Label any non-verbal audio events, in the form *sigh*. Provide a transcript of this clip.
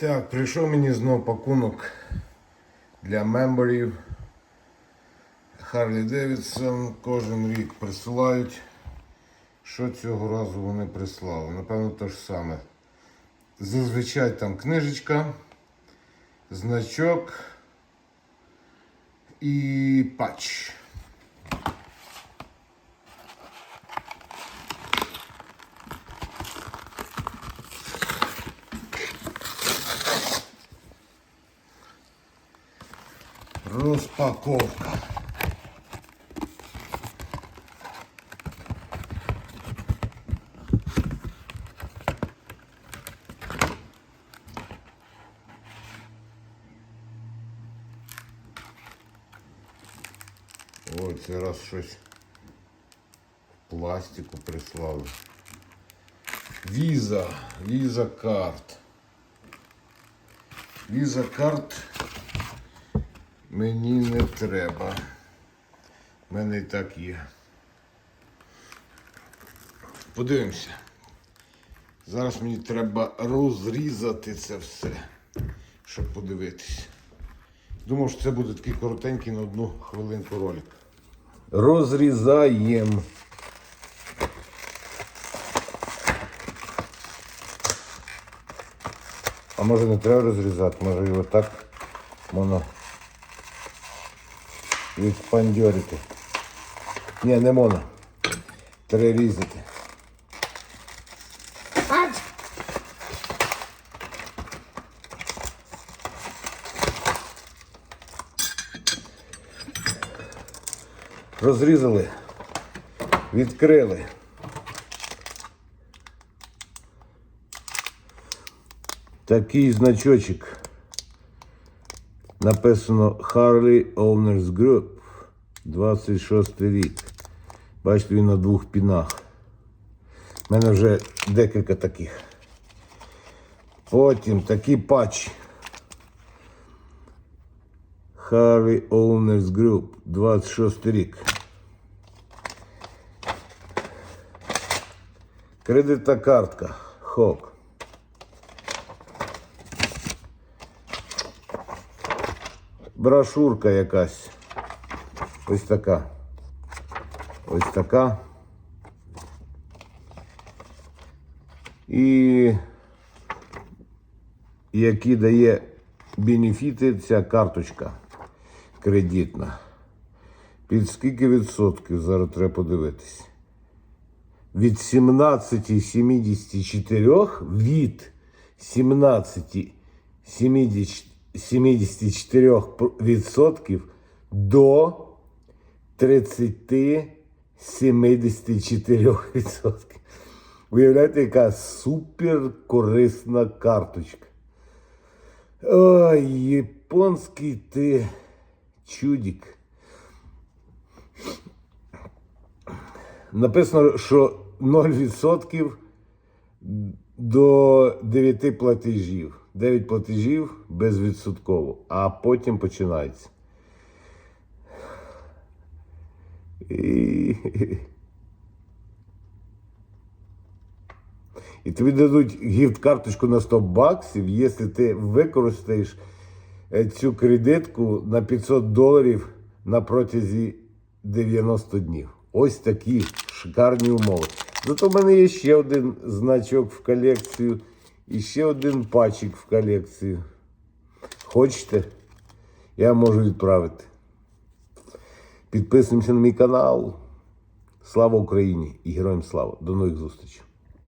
Так, прийшов мені знову пакунок для мемберів. Харлі Девідсон кожен рік присилають. Що цього разу вони прислали? Напевно, те ж саме. Зазвичай там книжечка, значок і патч. Розпаковка. Ой, це раз щось пластику прислали. Віза, віза карт. Віза карт мені не треба. У мене і так є. Подивимося. Зараз мені треба розрізати це все, щоб подивитися. Думав, що це буде такий коротенький на одну хвилинку ролик. Розрізаємо. А може не треба розрізати, може його так можна відпандьорити. Ні, не можна. Треба різати. Розрізали, відкрили. Такий значочок. Написано Harley Owners Group. 26 рік. Бачите, він на двох пінах. У мене вже декілька таких. Потім такий патч. Harley Owners Group. 26 рік. Кредитна картка. Хок. Брошурка якась. Ось така. Ось така. І які дає бенефіти ця карточка кредитна. Під скільки відсотків зараз треба подивитись? Від 17,74 від 17,74% до 30-74%. Уявляєте, яка супер корисна карточка. Ой, японський ти чудик. Написано, що 0% до 9 платежів. 9 платежів безвідсотково, а потім починається. І... *laughs* І тобі дадуть гіфт-карточку на 100 баксів, якщо ти використаєш е, цю кредитку на 500 доларів на протязі 90 днів. Ось такі шикарні умови. Зато в мене є ще один значок в колекцію і ще один пачик в колекцію. Хочете? Я можу відправити. Підписуємося на мій канал. Слава Україні і героям слава. До нових зустрічей.